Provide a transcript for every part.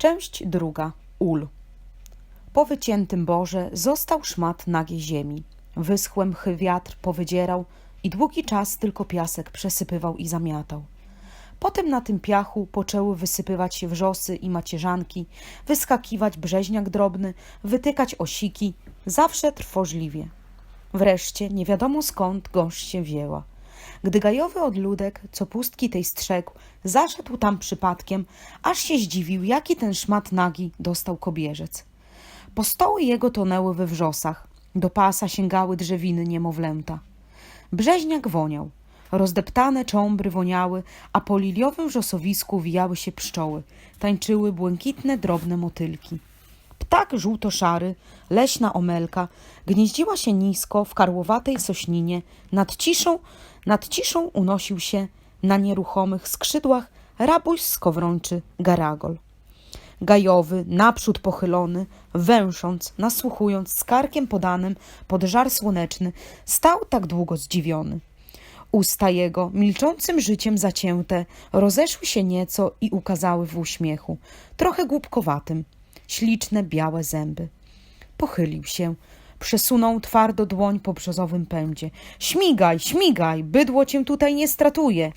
Część druga. Ul. Po wyciętym borze został szmat nagiej ziemi. Wyschłe mchy wiatr powydzierał i długi czas tylko piasek przesypywał i zamiatał. Potem na tym piachu poczęły wysypywać się wrzosy i macierzanki, wyskakiwać brzeźniak drobny, wytykać osiki, zawsze trwożliwie. Wreszcie nie wiadomo skąd gąszcz się wieła. Gdy gajowy odludek, co pustki tej strzegł, zaszedł tam przypadkiem, aż się zdziwił, jaki ten szmat nagi dostał kobierzec. Postoły jego tonęły we wrzosach, do pasa sięgały drzewiny niemowlęta. Brzeźniak woniał. Rozdeptane cząbry woniały, a po liliowym wrzosowisku wijały się pszczoły. Tańczyły błękitne, drobne motylki. Ptak żółto-szary, leśna omelka, gnieździła się nisko w karłowatej sośninie. Nad ciszą, nad ciszą unosił się na nieruchomych skrzydłach rabuś skowrończy garagol. Gajowy, naprzód pochylony, węsząc, nasłuchując z karkiem podanym pod żar słoneczny, stał tak długo zdziwiony. Usta jego, milczącym życiem zacięte, rozeszły się nieco i ukazały w uśmiechu, trochę głupkowatym, śliczne białe zęby. Pochylił się, przesunął twardo dłoń po brzozowym pędzie. Śmigaj, śmigaj, bydło cię tutaj nie stratuje.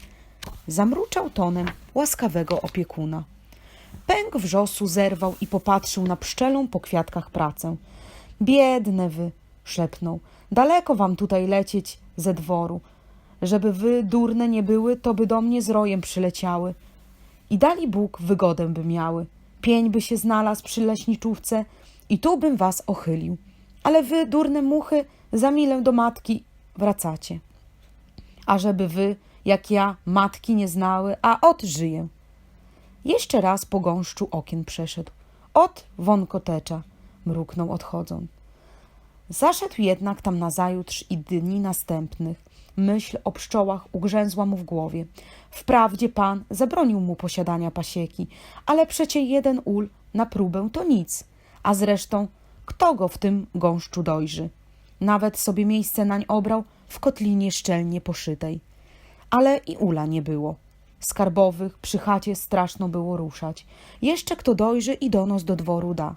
Zamruczał tonem łaskawego opiekuna. Pęk wrzosu zerwał i popatrzył na pszczelą po kwiatkach pracę. Biedne wy, szepnął, daleko wam tutaj lecieć ze dworu. Żeby wy durne nie były, to by do mnie z rojem przyleciały. I dali Bóg wygodę by miały. Pień by się znalazł przy leśniczówce i tu bym was ochylił. Ale wy, durne muchy, za milę do matki wracacie. A żeby wy, jak ja, matki nie znały, a ot żyję. Jeszcze raz po gąszczu okien przeszedł. Ot wąkotecza, mruknął odchodząc. Zaszedł jednak tam nazajutrz i dni następnych. Myśl o pszczołach ugrzęzła mu w głowie. Wprawdzie pan zabronił mu posiadania pasieki, ale przecie jeden ul na próbę to nic. A zresztą, kto go w tym gąszczu dojrzy? Nawet sobie miejsce nań obrał w kotlinie szczelnie poszytej. Ale i ula nie było. Skarbowych przy chacie straszno było ruszać. Jeszcze kto dojrzy i donos do dworu da.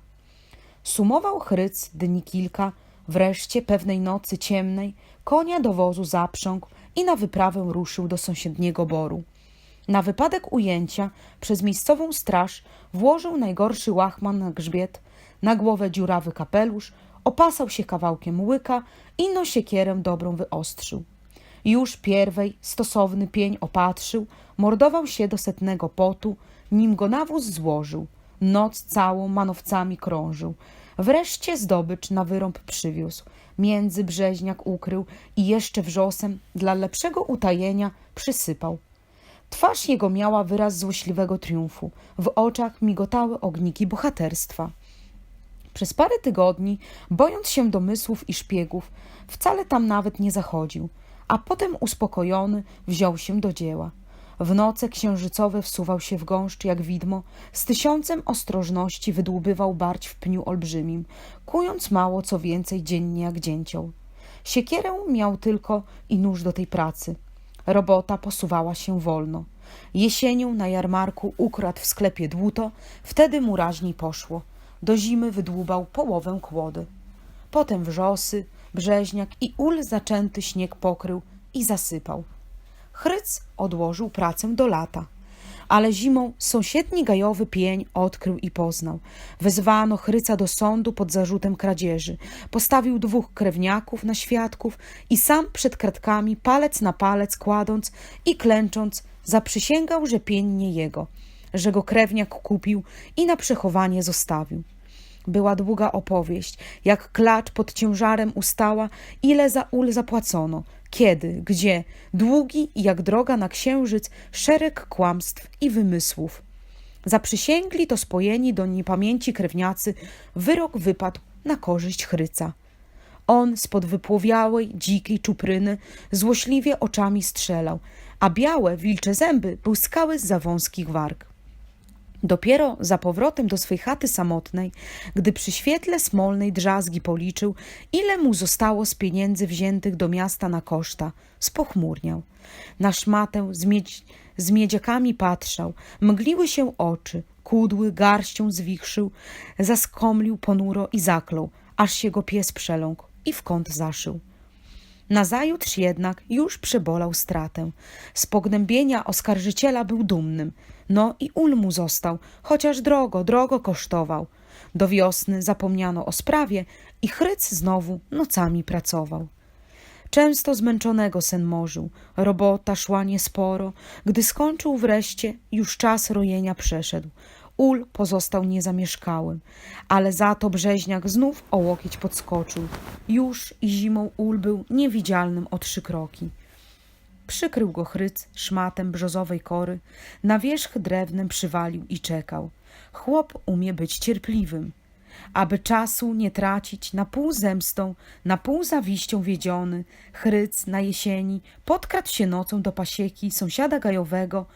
Sumował chryc dni kilka, wreszcie pewnej nocy ciemnej konia do wozu zaprzągł i na wyprawę ruszył do sąsiedniego boru. Na wypadek ujęcia przez miejscową straż włożył najgorszy łachman na grzbiet, na głowę dziurawy kapelusz, opasał się kawałkiem łyka i no siekierę dobrą wyostrzył. Już pierwej stosowny pień opatrzył, mordował się do setnego potu, nim go na wóz złożył. Noc całą manowcami krążył. Wreszcie zdobycz na wyrąb przywiózł. Między brzeźniak ukrył i jeszcze wrzosem dla lepszego utajenia przysypał. Twarz jego miała wyraz złośliwego triumfu. W oczach migotały ogniki bohaterstwa. Przez parę tygodni, bojąc się domysłów i szpiegów, wcale tam nawet nie zachodził, a potem uspokojony wziął się do dzieła. W noce księżycowe wsuwał się w gąszcz jak widmo, z tysiącem ostrożności wydłubywał barć w pniu olbrzymim, kując mało co więcej dziennie jak dzięcioł. Siekierę miał tylko i nóż do tej pracy. Robota posuwała się wolno. Jesienią na jarmarku ukradł w sklepie dłuto, wtedy mu raźniej poszło. Do zimy wydłubał połowę kłody. Potem wrzosy, brzeźniak i ul zaczęty śnieg pokrył i zasypał. Chryc odłożył pracę do lata. Ale zimą sąsiedni gajowy pień odkrył i poznał. Wezwano Chryca do sądu pod zarzutem kradzieży. Postawił dwóch krewniaków na świadków i sam przed kratkami, palec na palec kładąc i klęcząc, zaprzysięgał, że pień nie jego, że go krewniak kupił i na przechowanie zostawił. Była długa opowieść, jak klacz pod ciężarem ustała, ile za ul zapłacono, kiedy, gdzie, długi jak droga na księżyc szereg kłamstw i wymysłów. Zaprzysięgli to spojeni do niepamięci krewniacy, wyrok wypadł na korzyść chryca. On spod wypłowiałej, dzikiej czupryny złośliwie oczami strzelał, a białe, wilcze zęby błyskały z za wąskich warg. Dopiero za powrotem do swej chaty samotnej, gdy przy świetle smolnej drzazgi policzył, ile mu zostało z pieniędzy wziętych do miasta na koszta, spochmurniał. Na szmatę z, miedź, z miedziakami patrzał, mgliły się oczy, kudły garścią zwichrzył, zaskomlił ponuro i zaklął, aż się go pies przeląkł i w kąt zaszył. Nazajutrz jednak już przebolał stratę. Z pognębienia oskarżyciela był dumnym. No i ul mu został, chociaż drogo, drogo kosztował. Do wiosny zapomniano o sprawie i Chryc znowu nocami pracował. Często zmęczonego sen morzył, robota szła niesporo, gdy skończył wreszcie, już czas rojenia przeszedł. Ul pozostał niezamieszkałym, ale za to Brzeźniak znów o łokieć podskoczył. Już i zimą ul był niewidzialnym o trzy kroki. Przykrył go chryc szmatem brzozowej kory, na wierzch drewnem przywalił i czekał. Chłop umie być cierpliwym. Aby czasu nie tracić, na pół zemstą, na pół zawiścią wiedziony, chryc na jesieni podkradł się nocą do pasieki sąsiada gajowego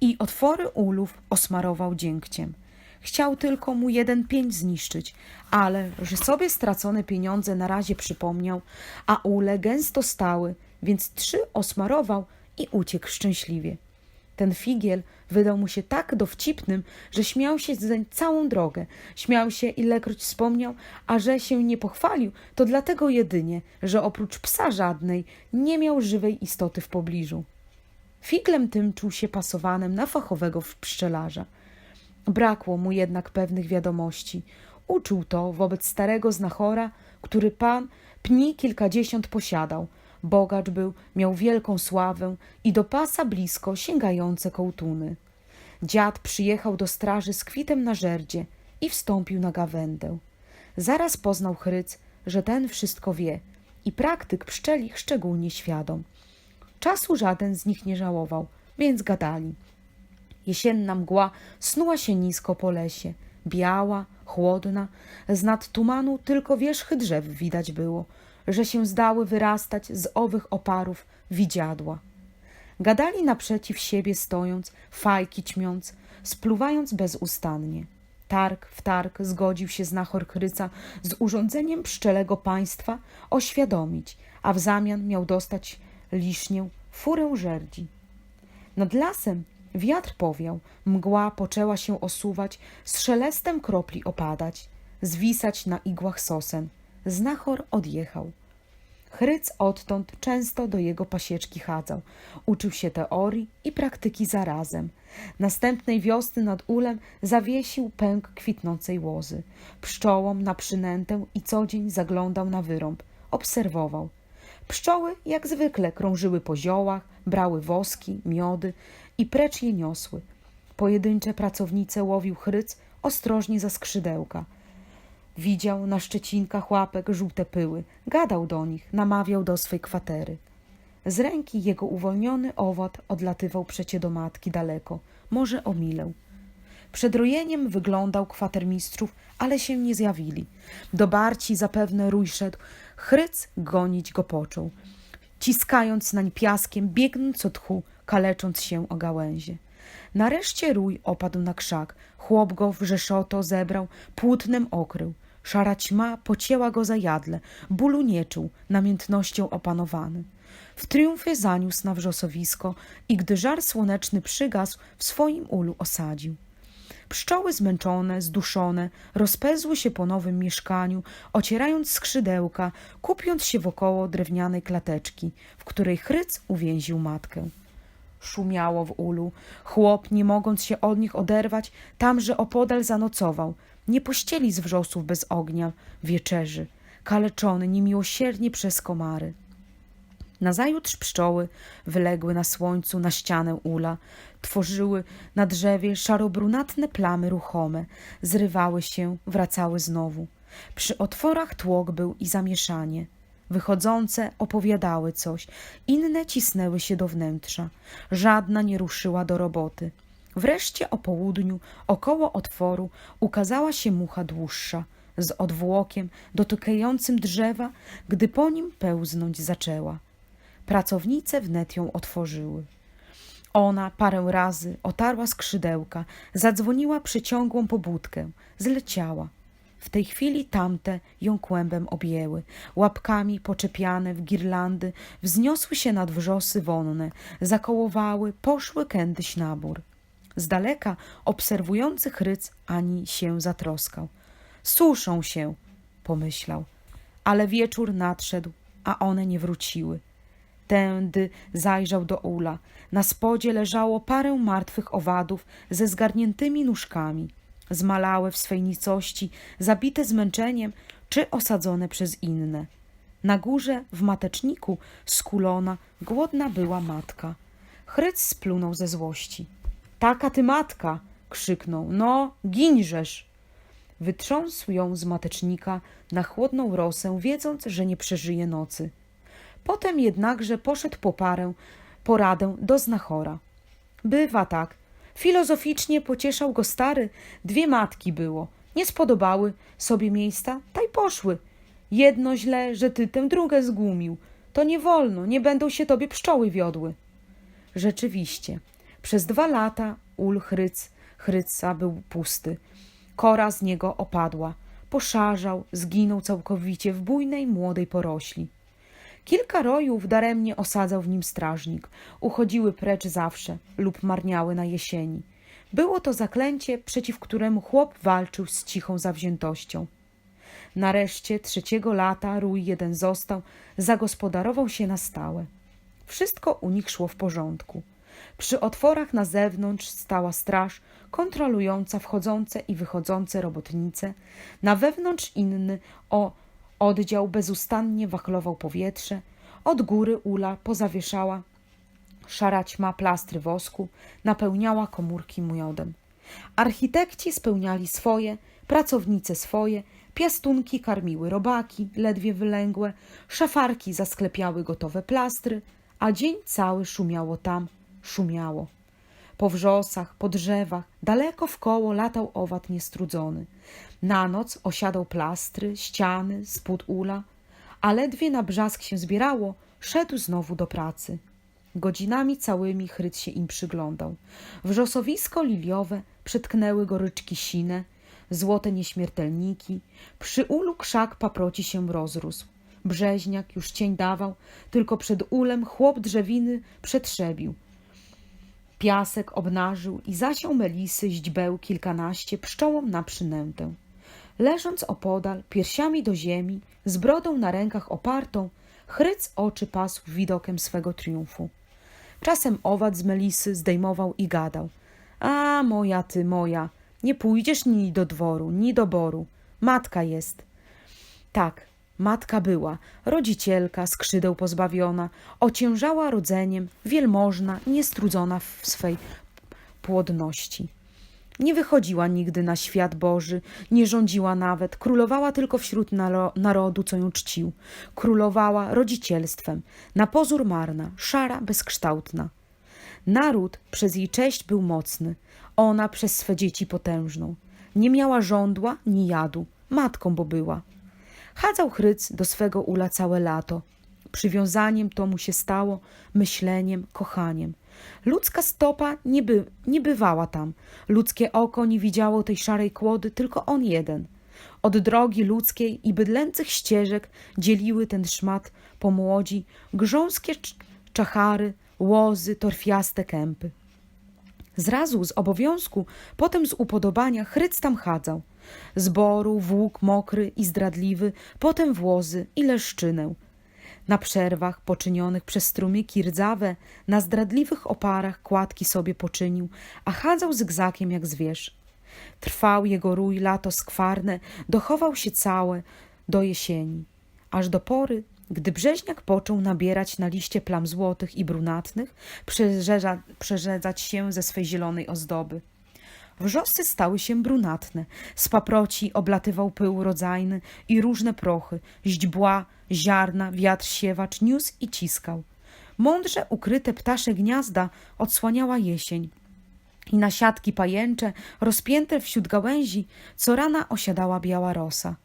i otwory ulów osmarował dziękciem. Chciał tylko mu jeden pień zniszczyć, ale że sobie stracone pieniądze na razie przypomniał, a ule gęsto stały, więc trzy osmarował i uciekł szczęśliwie. Ten figiel wydał mu się tak dowcipnym, że śmiał się zeń całą drogę. Śmiał się, ilekroć wspomniał, a że się nie pochwalił, to dlatego jedynie, że oprócz psa żadnej nie miał żywej istoty w pobliżu. Figlem tym czuł się pasowanym na fachowego pszczelarza. Brakło mu jednak pewnych wiadomości. Uczył to wobec starego znachora, który pan pni kilkadziesiąt posiadał. Bogacz był, miał wielką sławę i do pasa blisko sięgające kołtuny. Dziad przyjechał do straży z kwitem na żerdzie i wstąpił na gawędę. Zaraz poznał Chryc, że ten wszystko wie i praktyk pszczelich szczególnie świadom. Czasu żaden z nich nie żałował, więc gadali. Jesienna mgła snuła się nisko po lesie, biała, chłodna, z nad tumanu tylko wierzchy drzew widać było, że się zdały wyrastać z owych oparów widziadła. Gadali naprzeciw siebie stojąc, fajki ćmiąc, spluwając bezustannie. Targ w targ zgodził się znachor Chryca z urządzeniem pszczelego państwa oświadomić, a w zamian miał dostać lisznię, furę żerdzi. Nad lasem wiatr powiał, mgła poczęła się osuwać, z szelestem kropli opadać, zwisać na igłach sosen. Znachor odjechał. Chryc odtąd często do jego pasieczki chadzał. Uczył się teorii i praktyki zarazem. Następnej wiosny nad ulem zawiesił pęk kwitnącej łozy. Pszczołom na przynętę i co dzień zaglądał na wyrąb. Obserwował. Pszczoły jak zwykle krążyły po ziołach, brały woski, miody i precz je niosły. Pojedyncze pracownice łowił chryc ostrożnie za skrzydełka. Widział na szczecinkach łapek żółte pyły, gadał do nich, namawiał do swej kwatery. Z ręki jego uwolniony owad odlatywał przecie do matki daleko, może o milę. Przed rojeniem wyglądał kwatermistrzów, ale się nie zjawili. Do barci zapewne rój szedł, chryc gonić go począł. Ciskając nań piaskiem, biegnąc od tchu, kalecząc się o gałęzie. Nareszcie rój opadł na krzak, chłop go w rzeszoto zebrał, płótnem okrył. Szara ćma pocięła go za jadle, bólu nie czuł, namiętnością opanowany. W triumfie zaniósł na wrzosowisko i gdy żar słoneczny przygasł, w swoim ulu osadził. Pszczoły zmęczone, zduszone, rozpezły się po nowym mieszkaniu, ocierając skrzydełka, kupiąc się wokoło drewnianej klateczki, w której chryc uwięził matkę. Szumiało w ulu. Chłop, nie mogąc się od nich oderwać, tamże opodal zanocował. Nie pościeli z wrzosów bez ognia, wieczerzy, kaleczony niemiłosiernie przez komary. Nazajutrz pszczoły wyległy na słońcu na ścianę ula, tworzyły na drzewie szarobrunatne plamy ruchome, zrywały się, wracały znowu. Przy otworach tłok był i zamieszanie. Wychodzące opowiadały coś, inne cisnęły się do wnętrza. Żadna nie ruszyła do roboty. Wreszcie o południu, około otworu, ukazała się mucha dłuższa, z odwłokiem dotykającym drzewa, gdy po nim pełznąć zaczęła. Pracownice wnet ją otworzyły. Ona parę razy otarła skrzydełka, zadzwoniła przyciągłą pobudkę, zleciała. W tej chwili tamte ją kłębem objęły, łapkami poczepiane w girlandy, wzniosły się nad wrzosy wonne, zakołowały, poszły kędyś nabór. Z daleka obserwujący Chryc ani się zatroskał. Suszą się, pomyślał. Ale wieczór nadszedł, a one nie wróciły. Tędy zajrzał do ula. Na spodzie leżało parę martwych owadów ze zgarniętymi nóżkami, zmalałe w swej nicości, zabite zmęczeniem czy osadzone przez inne. Na górze, w mateczniku, skulona, głodna była matka. Chryc splunął ze złości. Taka ty matka! krzyknął. No, ginżesz! Wytrząsł ją z matecznika na chłodną rosę, wiedząc, że nie przeżyje nocy. Potem jednakże poszedł po parę, poradę do znachora. Bywa tak. Filozoficznie pocieszał go stary. Dwie matki było. Nie spodobały sobie miejsca, taj poszły. Jedno źle, że ty tę drugę zgumił. To nie wolno, nie będą się tobie pszczoły wiodły. Rzeczywiście, przez dwa lata ul chryc, chryca był pusty. Kora z niego opadła. Poszarzał, zginął całkowicie w bujnej młodej porośli. Kilka rojów daremnie osadzał w nim strażnik. Uchodziły precz zawsze lub marniały na jesieni. Było to zaklęcie, przeciw któremu chłop walczył z cichą zawziętością. Nareszcie trzeciego lata rój jeden został, zagospodarował się na stałe. Wszystko u nich szło w porządku. Przy otworach na zewnątrz stała straż, kontrolująca wchodzące i wychodzące robotnice. Na wewnątrz inny o oddział bezustannie wachlował powietrze. Od góry ula pozawieszała szara ćma plastry wosku, napełniała komórki miodem. Architekci spełniali swoje, pracownice swoje, piastunki karmiły robaki, ledwie wylęgłe, szafarki zasklepiały gotowe plastry, a dzień cały szumiało tam, szumiało. Po wrzosach, po drzewach, daleko w koło latał owad niestrudzony. Na noc osiadał plastry, ściany, spód ula, a ledwie na brzask się zbierało, szedł znowu do pracy. Godzinami całymi chryt się im przyglądał. Wrzosowisko liliowe przytknęły goryczki sine, złote nieśmiertelniki. Przy ulu krzak paproci się rozrósł. Brzeźniak już cień dawał, tylko przed ulem chłop drzewiny przetrzebił. Piasek obnażył i zasiał melisy źdźbeł kilkanaście pszczołom na przynętę. Leżąc opodal, piersiami do ziemi, z brodą na rękach opartą, chryc oczy pasł widokiem swego triumfu. Czasem owad z melisy zdejmował i gadał. A, moja ty, moja, nie pójdziesz ni do dworu, ni do boru. Matka jest. Tak, matka była, rodzicielka, skrzydeł pozbawiona, ociężała rodzeniem, wielmożna, niestrudzona w swej płodności. Nie wychodziła nigdy na świat Boży, nie rządziła nawet, królowała tylko wśród naro narodu, co ją czcił. Królowała rodzicielstwem, na pozór marna, szara, bezkształtna. Naród przez jej cześć był mocny, ona przez swe dzieci potężną. Nie miała żądła ni jadu, matką bo była. Chadzał chryc do swego ula całe lato. Przywiązaniem to mu się stało, myśleniem, kochaniem. Ludzka stopa nie, by, nie bywała tam. Ludzkie oko nie widziało tej szarej kłody, tylko on jeden. Od drogi ludzkiej i bydlęcych ścieżek dzieliły ten szmat po młodzi grząskie czachary, łozy, torfiaste kępy. Zrazu z obowiązku, potem z upodobania chryc tam chadzał. Zboru, włók mokry i zdradliwy, potem włozy i leszczynę – na przerwach poczynionych przez strumyki rdzawe, na zdradliwych oparach kładki sobie poczynił, a chadzał zygzakiem jak zwierz. Trwał jego rój lato skwarne, dochował się całe do jesieni, aż do pory, gdy brzeźniak począł nabierać na liście plam złotych i brunatnych, przerzedzać się ze swej zielonej ozdoby. Wrzosy stały się brunatne, z paproci oblatywał pył rodzajny i różne prochy, źdźbła, ziarna, wiatr siewacz niósł i ciskał. Mądrze ukryte ptasze gniazda odsłaniała jesień i na siatki pajęcze, rozpięte wśród gałęzi, co rana osiadała biała rosa.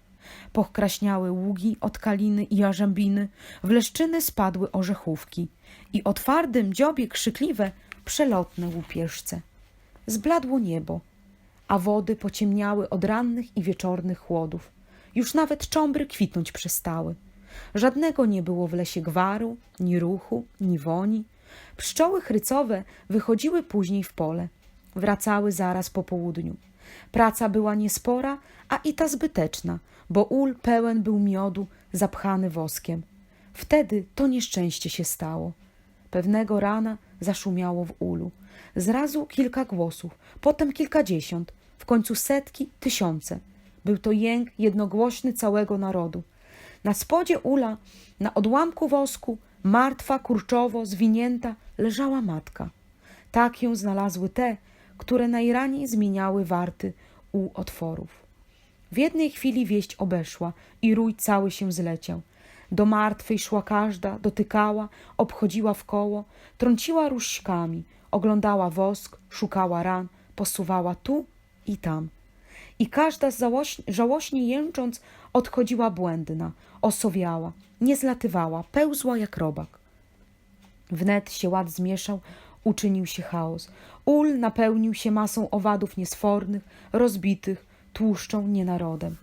Pochkraśniały ługi od kaliny i jarzębiny, w leszczyny spadły orzechówki i o twardym dziobie krzykliwe, przelotne łupieżce. Zbladło niebo, a wody pociemniały od rannych i wieczornych chłodów. Już nawet cząbry kwitnąć przestały. Żadnego nie było w lesie gwaru, ni ruchu, ni woni. Pszczoły chrycowe wychodziły później w pole. wracały zaraz po południu. Praca była niespora, a i ta zbyteczna, bo ul pełen był miodu, zapchany woskiem. Wtedy to nieszczęście się stało. Pewnego rana zaszumiało w ulu. Zrazu kilka głosów, potem kilkadziesiąt, w końcu setki, tysiące. Był to jęk jednogłośny całego narodu. Na spodzie ula, na odłamku wosku, martwa, kurczowo, zwinięta, leżała matka. Tak ją znalazły te, które najraniej zmieniały warty u otworów. W jednej chwili wieść obeszła i rój cały się zleciał. Do martwej szła każda, dotykała, obchodziła w koło, trąciła różkami, oglądała wosk, szukała ran, posuwała tu i tam. I każda żałośnie jęcząc odchodziła błędna, osowiała, nie zlatywała, pełzła jak robak. Wnet się ład zmieszał, uczynił się chaos. Ul napełnił się masą owadów niesfornych, rozbitych, tłuszczą, nienarodem.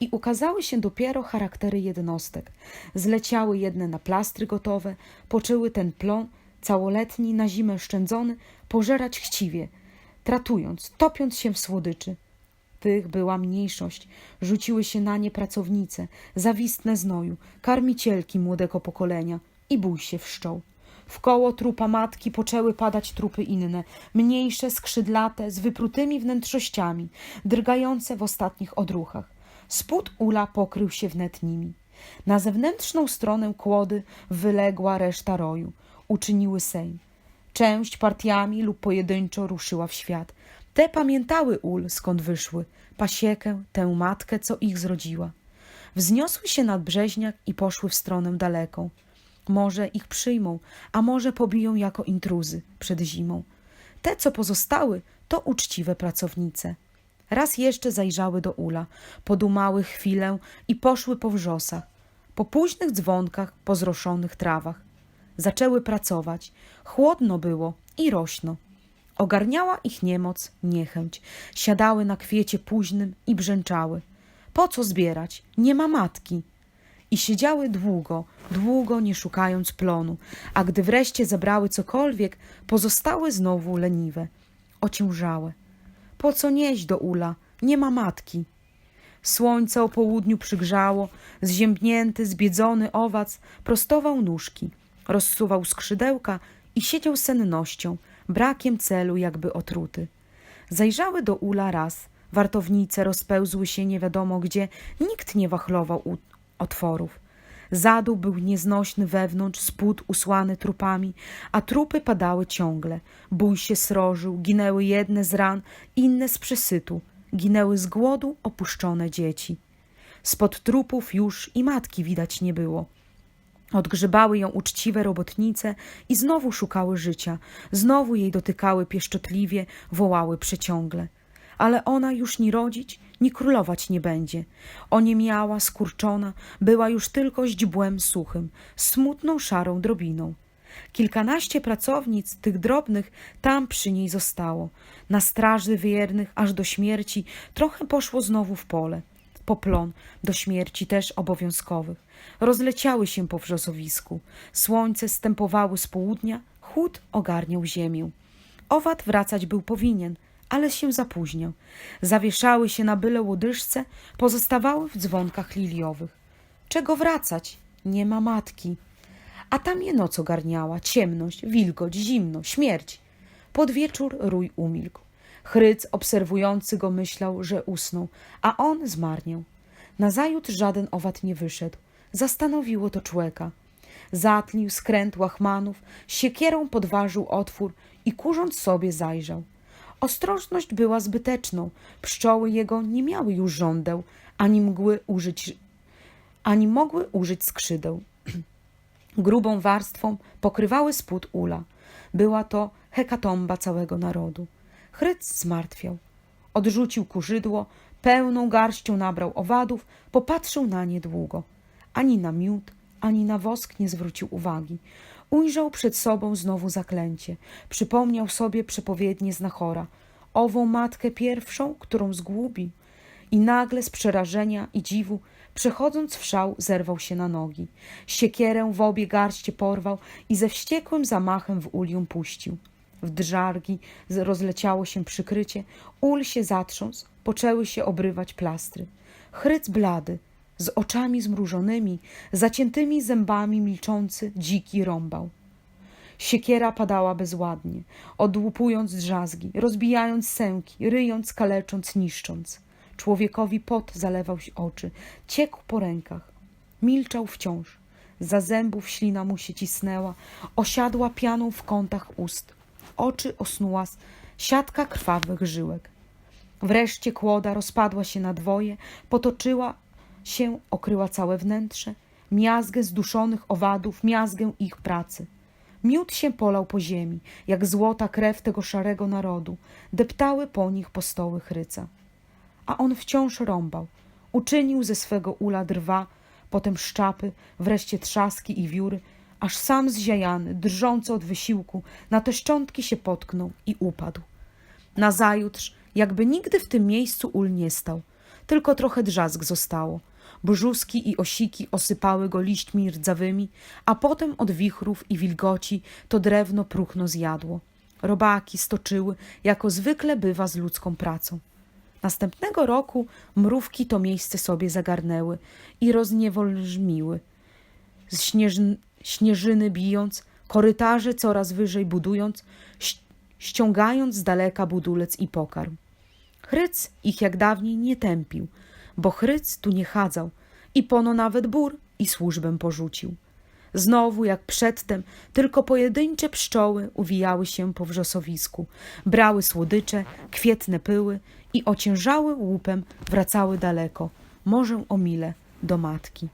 I ukazały się dopiero charaktery jednostek. Zleciały jedne na plastry gotowe, poczęły ten plon, całoletni, na zimę szczędzony, pożerać chciwie, tratując, topiąc się w słodyczy. Tych była mniejszość. Rzuciły się na nie pracownice, zawistne znoju, karmicielki młodego pokolenia i bój się wszczął. W koło trupa matki poczęły padać trupy inne, mniejsze, skrzydlate, z wyprutymi wnętrzościami, drgające w ostatnich odruchach. Spód ula pokrył się wnet nimi. Na zewnętrzną stronę kłody wyległa reszta roju. Uczyniły sejm. Część partiami lub pojedynczo ruszyła w świat. Te pamiętały ul, skąd wyszły, pasiekę, tę matkę, co ich zrodziła. Wzniosły się nad brzeźniak i poszły w stronę daleką. Może ich przyjmą, a może pobiją jako intruzy przed zimą. Te, co pozostały, to uczciwe pracownice. Raz jeszcze zajrzały do ula, podumały chwilę i poszły po wrzosach, po późnych dzwonkach, po zroszonych trawach. Zaczęły pracować. Chłodno było i rośno. Ogarniała ich niemoc, niechęć. Siadały na kwiecie późnym i brzęczały. Po co zbierać? Nie ma matki. I siedziały długo, długo nie szukając plonu, a gdy wreszcie zebrały cokolwiek, pozostały znowu leniwe, ociężałe. Po co nieść do ula? Nie ma matki. Słońce o południu przygrzało, zziębnięty, zbiedzony owac prostował nóżki, rozsuwał skrzydełka i siedział sennością, brakiem celu jakby otruty. Zajrzały do ula raz, wartownice rozpełzły się nie wiadomo gdzie, nikt nie wachlował otworów. Zadół był nieznośny wewnątrz, spód usłany trupami, a trupy padały ciągle. Bój się srożył, ginęły jedne z ran, inne z przesytu. Ginęły z głodu opuszczone dzieci. Spod trupów już i matki widać nie było. Odgrzebały ją uczciwe robotnice i znowu szukały życia, znowu jej dotykały pieszczotliwie, wołały przeciągle. Ale ona już ni rodzić, ni królować nie będzie. Oniemiała, skurczona, była już tylko źdźbłem suchym, smutną szarą drobiną. Kilkanaście pracownic, tych drobnych, tam przy niej zostało. Na straży wiernych, aż do śmierci, trochę poszło znowu w pole. Po plon, do śmierci też obowiązkowych. Rozleciały się po wrzosowisku. Słońce stępowały z południa, chłód ogarniał ziemię. Owad wracać był powinien, ale się zapóźniał. Zawieszały się na byle łodyżce, pozostawały w dzwonkach liliowych. Czego wracać? Nie ma matki. A tam je noc ogarniała, ciemność, wilgoć, zimno, śmierć. Pod wieczór rój umilkł. Chryc obserwujący go myślał, że usnął, a on zmarniał. Nazajutrz żaden owad nie wyszedł. Zastanowiło to człowieka. Zatlił skręt łachmanów, siekierą podważył otwór i kurząc sobie zajrzał. Ostrożność była zbyteczną. Pszczoły jego nie miały już żądeł, ani mgły użyć, ani mogły użyć skrzydeł. Grubą warstwą pokrywały spód ula. Była to hekatomba całego narodu. Chryc zmartwiał. Odrzucił kurzydło, pełną garścią nabrał owadów, popatrzył na nie długo. Ani na miód, ani na wosk nie zwrócił uwagi. Ujrzał przed sobą znowu zaklęcie. Przypomniał sobie przepowiednie znachora. Ową matkę pierwszą, którą zgubił. I nagle z przerażenia i dziwu, przechodząc w szał, zerwał się na nogi. Siekierę w obie garście porwał i ze wściekłym zamachem w ulium puścił. W drżargi z- rozleciało się przykrycie, ul się zatrząsł, poczęły się obrywać plastry. Chryc blady, z oczami zmrużonymi, zaciętymi zębami milczący, dziki rąbał. Siekiera padała bezładnie, odłupując drzazgi, rozbijając sęki, ryjąc, kalecząc, niszcząc. Człowiekowi pot zalewał się oczy, ciekł po rękach. Milczał wciąż. Za zębów ślina mu się cisnęła, osiadła pianą w kątach ust. Oczy osnuła siatka krwawych żyłek. Wreszcie kłoda rozpadła się na dwoje, potoczyła się, okryła całe wnętrze, miazgę zduszonych owadów, miazgę ich pracy. Miód się polał po ziemi, jak złota krew tego szarego narodu, deptały po nich postoły chryca. A on wciąż rąbał, uczynił ze swego ula drwa, potem szczapy, wreszcie trzaski i wióry, aż sam zziajany, drżący od wysiłku, na te szczątki się potknął i upadł. Nazajutrz, jakby nigdy w tym miejscu ul nie stał, tylko trochę drzazg zostało. Brzuski i osiki osypały go liśćmi rdzawymi, a potem od wichrów i wilgoci to drewno próchno zjadło. Robaki stoczyły, jako zwykle bywa z ludzką pracą. Następnego roku mrówki to miejsce sobie zagarnęły i rozniewolżmiły. Z śnieżyny bijąc, korytarze coraz wyżej budując, ściągając z daleka budulec i pokarm. Chryc ich jak dawniej nie tępił, bo chryc tu nie chadzał i pono nawet bór i służbę porzucił. Znowu, jak przedtem, tylko pojedyncze pszczoły uwijały się po wrzosowisku, brały słodycze, kwietne pyły i ociężały łupem wracały daleko, może o mile, do matki.